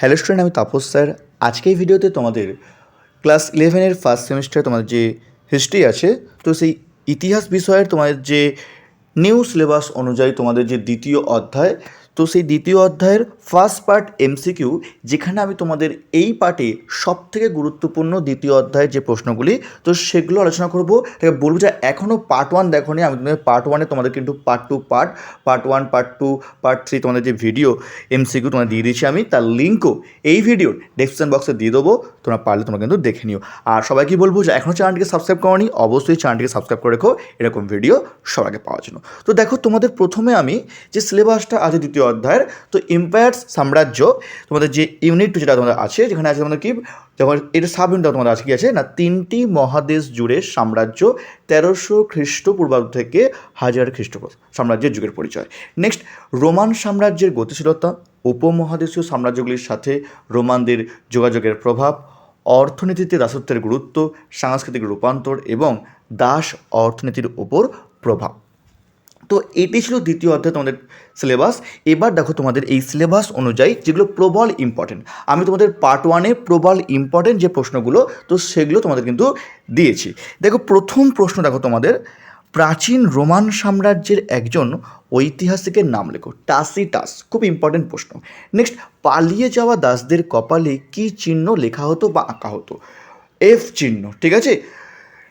Hello student, আমি Tapas sir. আজকে এই ভিডিওতে তোমাদের ক্লাস ইলেভেনের ফার্স্ট সেমিস্টার তোমাদের যে হিস্ট্রি আছে, তো সেই ইতিহাস বিষয়ের তোমাদের যে নিউ সিলেবাস অনুযায়ী তোমাদের যে দ্বিতীয় অধ্যায় তো সেই দ্বিতীয় অধ্যায়ের ফার্স্ট পার্ট এমসিকিউ যেখানে আমি তোমাদের এই পার্টে সব থেকে গুরুত্বপূর্ণ দ্বিতীয় অধ্যায়ের যে প্রশ্নগুলি, তো সেগুলো আলোচনা করব। বলব যে এখনও পার্ট ওয়ান দেখো আমি তোমাদের পার্ট ওয়ানে তোমাদের কিন্তু part two part part one part two part three তোমাদের যে ভিডিও এমসিকিউ তোমাদের দিয়ে দিয়েছি আমি, তার লিঙ্কও এই ভিডিওর ডেসক্রিপশন বক্সে দিয়ে দেবো, তোমরা পারলে তোমরা কিন্তু দেখে নিও। আর সবাইকে বলব যে এখনও চ্যানেলটিকে সাবস্ক্রাইব করনি, অবশ্যই চ্যানেলটিকে সাবস্ক্রাইব করে রেখো, এরকম ভিডিও সবাইকে পাওয়ার জন্য। তো দেখো তোমাদের প্রথমে আমি যে সিলেবাসটা আছে দ্বিতীয় অধ্যায়ের, তো এম্পায়ার্স সাম্রাজ্য, তোমাদের যে ইউনিট যেটা তোমাদের আছে, যেখানে আছে তোমাদের কি, যখন এটা সাব ইউনিট তোমাদের আছে কি আছে, না, তিনটি মহাদেশ জুড়ে সাম্রাজ্য তেরোশো খ্রিস্টপূর্বাব্দ থেকে হাজার খ্রিস্টপূর্ব, সাম্রাজ্যের যুগের পরিচয়। নেক্সট রোমান সাম্রাজ্যের গতিশীলতা, উপমহাদেশীয় সাম্রাজ্যগুলির সাথে রোমানদের যোগাযোগের প্রভাব, অর্থনীতিতে দাসত্বের গুরুত্ব, সাংস্কৃতিক রূপান্তর এবং দাস অর্থনীতির উপর প্রভাব। তো এটি ছিল দ্বিতীয় অধ্যায় তোমাদের সিলেবাস এবার দেখো তোমাদের এই সিলেবাস অনুযায়ী যেগুলো প্রবল ইম্পর্টেন্ট আমি তোমাদের পার্ট ওয়ানে প্রবল ইম্পর্টেন্ট যে প্রশ্নগুলো, তো সেগুলো তোমাদের কিন্তু দিয়েছি। দেখো, প্রথম প্রশ্ন দেখো তোমাদের, প্রাচীন রোমান সাম্রাজ্যের একজন ঐতিহাসিকের নাম লেখো টাসিটাস খুব ইম্পর্টেন্ট প্রশ্ন। নেক্সট পালিয়ে যাওয়া দাসদের কপালে কী চিহ্ন লেখা হতো বা আঁকা হতো? এফ চিহ্ন, ঠিক আছে?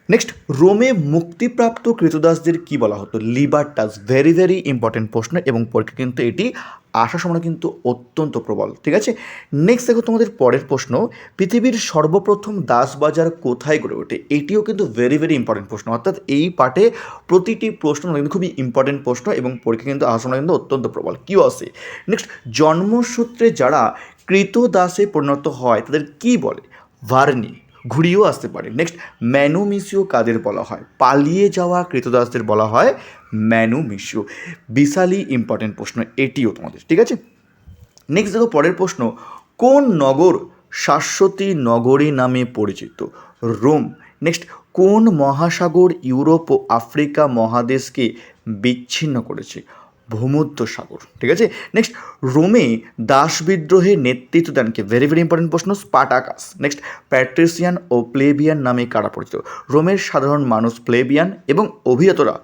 নেক্সট রোমে মুক্তিপ্রাপ্ত কৃতদাসদের কি বলা হতো? লিবার্টাস ভেরি ভেরি ইম্পর্টেন্ট প্রশ্ন এবং পরীক্ষা কিন্তু এটি আসার সময় কিন্তু অত্যন্ত প্রবল, ঠিক আছে? নেক্সট দেখো তোমাদের পরের প্রশ্ন। পৃথিবীর সর্বপ্রথম দাস বাজার কোথায় গড়ে ওঠে? এটিও কিন্তু ভেরি ভেরি ইম্পর্টেন্ট প্রশ্ন। অর্থাৎ এই পার্টে প্রতিটি প্রশ্ন কিন্তু খুবই ইম্পর্টেন্ট প্রশ্ন এবং পরীক্ষা কিন্তু আসার সময় কিন্তু অত্যন্ত প্রবল। কী আসে নেক্সট জন্মসূত্রে যারা কৃতদাসে পরিণত হয়, তাদের কি বলে? ভার্নি। ঘুরিয়েও আসতে পারে। নেক্সট ম্যানোমিসিও কাদের বলা হয়? পালিয়ে যাওয়া কৃতদাসদের বলা হয় ম্যানোমিসিও বিশালই ইম্পর্টেন্ট প্রশ্ন, এটিও তোমাদের, ঠিক আছে? নেক্সট দেখো, পরের প্রশ্ন, কোন নগর শাশ্বতী নগরী নামে পরিচিত? রোম। নেক্সট কোন মহাসাগর ইউরোপ ও আফ্রিকা মহাদেশকে বিচ্ছিন্ন করেছে? ভূমধ্য সাগর, ঠিক আছে? নেক্সট রোমে দাস বিদ্রোহে নেতৃত্ব দেন কে? ভেরি ভেরি ইম্পর্টেন্ট প্রশ্ন স্পাটাকাস নেক্সট প্যাট্রিসিয়ান ও প্লেবিয়ান নামে কারা পরিচিত? রোমের সাধারণ মানুষ প্লেবিয়ান এবং অভিজাতরা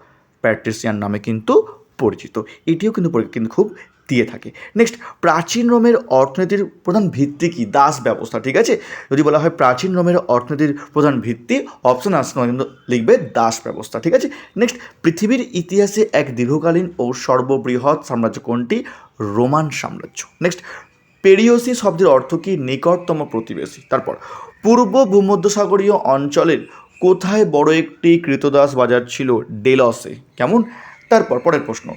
প্যাট্রিসিয়ান নামে কিন্তু পরিচিত। এটিও কিন্তু কিন্তু খুব দিয়ে থাকে। নেক্সট প্রাচীন রোমের অর্থনীতির প্রধান ভিত্তি কি? দাস ব্যবস্থা, ঠিক আছে? যদি বলা হয় প্রাচীন রোমের অর্থনীতির প্রধান ভিত্তি, অপশন আসছে কিন্তু লিখবে দাস ব্যবস্থা, ঠিক আছে? নেক্সট পৃথিবীর ইতিহাসে এক দীর্ঘকালীন ও সর্ববৃহৎ সাম্রাজ্য কোনটি? রোমান সাম্রাজ্য। নেক্সট পেরিওসি শব্দের অর্থ কি? নিকটতম প্রতিবেশী। তারপর, পূর্ব ভূমধ্যসাগরীয় অঞ্চলের কোথায় বড় একটি কৃতদাস বাজার ছিল? ডেলসে। কেমন? তারপর, পরের প্রশ্ন।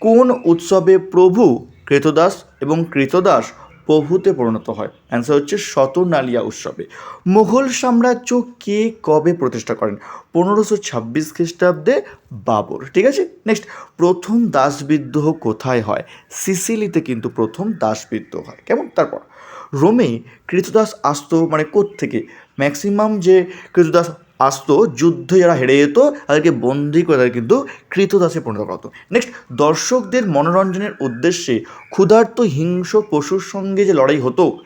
কোন উৎসবে প্রভু কৃতদাস এবং কৃতদাস প্রভুতে পরিণত হয়? অ্যান্সার হচ্ছে শতনালিয়া উৎসবে। মুঘল সাম্রাজ্য কে কবে প্রতিষ্ঠা করেন? পনেরোশো ছাব্বিশ খ্রিস্টাব্দে বাবর। ঠিক আছে? নেক্সট প্রথম দাস বিদ্রোহ কোথায় হয়? সিসিলিতে কিন্তু প্রথম দাস বিদ্রোহ হয়। কেমন? তারপর, রোমে কৃতদাস আসতো মানে থেকে ম্যাক্সিমাম যে কৃতদাস আসতো, যুদ্ধে যারা হেরে যেত, তাদেরকে বন্দি করে তাদের কিন্তু কৃতদাসে পরিণত করা হতো। নেক্সট দর্শকদের মনোরঞ্জনের উদ্দেশ্যে ক্ষুধার্ত হিংস্র পশুর সঙ্গে যে লড়াই হতো,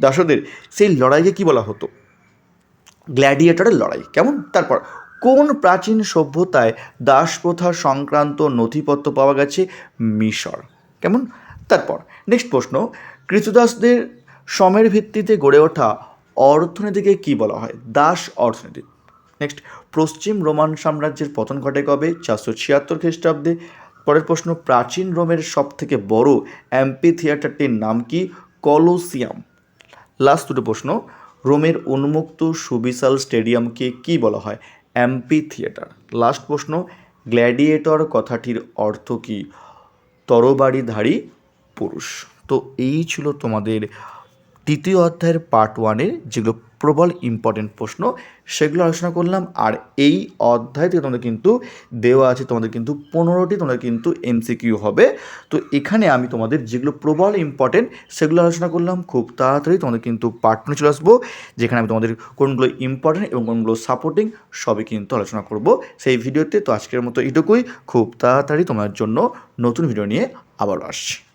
দাসদের, সেই লড়াইকে কি বলা হতো? গ্ল্যাডিয়েটরের লড়াই। কেমন? তারপর, কোন প্রাচীন সভ্যতায় দাস প্রথা সংক্রান্ত নথিপত্র পাওয়া গেছে? মিশর। কেমন? তারপর নেক্সট প্রশ্ন, কৃতদাসদের সমের ভিত্তিতে গড়ে ওঠা অর্থনীতিকে কি বলা হয়? দাস অর্থনীতি। নেক্সট পশ্চিম রোমান সাম্রাজ্যের পতন ঘটে কবে? চারশো ছিয়াত্তর খ্রিস্টাব্দে। পরের প্রশ্ন, প্রাচীন রোমের সব থেকে বড় অ্যাম্পি থিয়েটারটির নাম কি? কলোসিয়াম। লাস্ট দুটো প্রশ্ন, রোমের উন্মুক্ত সুবিশাল স্টেডিয়ামকে কি বলা হয়? Amphitheatre. লাস্ট প্রশ্ন, গ্ল্যাডিয়েটর কথাটির অর্থ কি? তরবারিধারী পুরুষ। তো এই ছিল তোমাদের তৃতীয় অধ্যায়ের পার্ট ওয়ানের যেগুলো প্রবল ইম্পর্টেন্ট প্রশ্ন, সেগুলো আলোচনা করলাম। আর এই অধ্যায় থেকে তোমাদের কিন্তু দেওয়া আছে, তোমাদের কিন্তু পনেরোটি, তোমাদের কিন্তু এমসিকিউ হবে। তো এখানে আমি তোমাদের যেগুলো প্রবল ইম্পর্টেন্ট সেগুলো আলোচনা করলাম। খুব তাড়াতাড়ি তোমাদের কিন্তু পার্ট নিয়ে চলে আসব, যেখানে আমি তোমাদের কোনগুলো ইম্পর্টেন্ট এবং কোনগুলো সাপোর্টিং সবই কিন্তু আলোচনা করব সেই ভিডিওতে। তো আজকের মতো এটুকুই। খুব তাড়াতাড়ি তোমার জন্য নতুন ভিডিও নিয়ে আবারও আসছি।